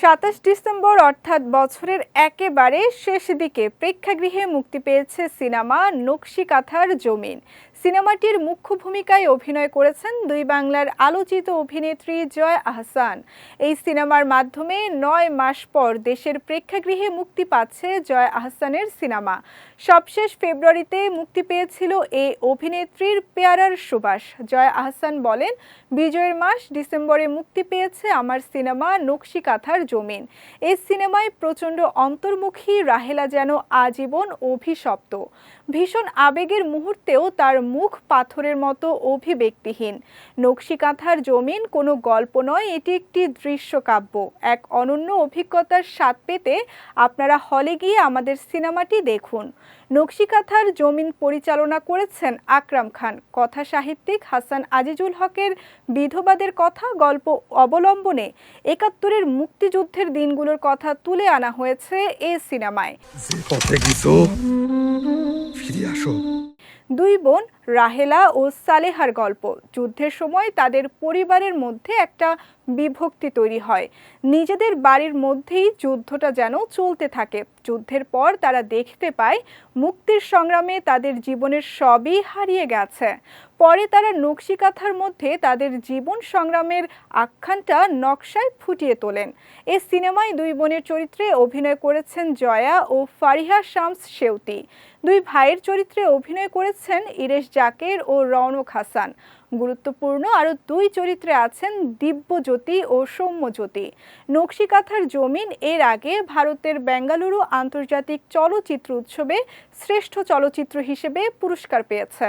সাতাশ ডিসেম্বর অর্থাৎ বছরের একেবারে শেষ দিকে প্রেক্ষাগৃহে মুক্তি পেয়েছে সিনেমা নকশি কাঁথার জমিন। সিনেমাটির মুখ্য ভূমিকায় অভিনয় করেছেন দুই বাংলার আলোচিত অভিনেত্রী জয় আহসান। এই সিনেমার মাধ্যমে নয় মাস পর দেশের প্রেক্ষাগৃহে মুক্তি পাচ্ছে জয় আহসানের সিনেমা। সবশেষ ফেব্রুয়ারিতে মুক্তি পেয়েছিল এই অভিনেত্রীর পেয়ারার সুবাস। জয় আহসান বলেন, বিজয়ের মাস ডিসেম্বরে মুক্তি পেয়েছে আমার সিনেমা নকশি কাঁথার জমিন। এই সিনেমায় প্রচণ্ড অন্তর্মুখী, রাহেলা যেন আজীবন অভিশপ্ত। ভীষণ আবেগের মুহূর্তেও তার মুখ পাথরের মতো অভিব্যক্তিহীন। নকশি কাঁথার জমিন কোনো গল্প নয় এটি একটি দৃশ্যকাব্য। এক অনন্য অভিজ্ঞতার স্বাদ পেতে আপনারা হলে গিয়ে আমাদের সিনেমাটি দেখুন। নকশি কাঁথার জমিন পরিচালনা করেছেন আকরাম খান। কথা সাহিত্যিক হাসান আজিজুল হকের বিধবাদের কথা গল্প অবলম্বনে একাত্তরের মুক্তিযুদ্ধের দিনগুলোর কথা তুলে আনা হয়েছে এ সিনেমায়। দুই বোন রাহেলা ও সালেহার গল্প। যুদ্ধের সময় তাদের পরিবারের মধ্যে একটা বিভক্তি তৈরি হয়। নিজেদের বাড়ির মধ্যেই যুদ্ধটা যেন চলতে থাকে। যুদ্ধের পর তারা দেখতে পায়, মুক্তির সংগ্রামে তাদের জীবনের সবই হারিয়ে গেছে। পরে তারা নকশিকাথার মধ্যে তাদের জীবন সংগ্রামের আখ্যানটা নকশায় ফুটিয়ে তোলেন। এ সিনেমায় দুই বোনের চরিত্রে অভিনয় করেছেন জয়া ও ফারিহা শামস সেউতি দুই ভাইয়ের চরিত্রে অভিনয় করেছেন ইরেশ জাকের ও রওনক হাসান। গুরুত্বপূর্ণ আরও দুই চরিত্রে আছেন দিব্যজ্যোতি ও সৌম্যজ্যোতি। নকশিকাথার জমিন এর আগে ভারতের বেঙ্গালুরু আন্তর্জাতিক চলচ্চিত্র উৎসবে শ্রেষ্ঠ চলচ্চিত্র হিসেবে পুরস্কার পেয়েছে।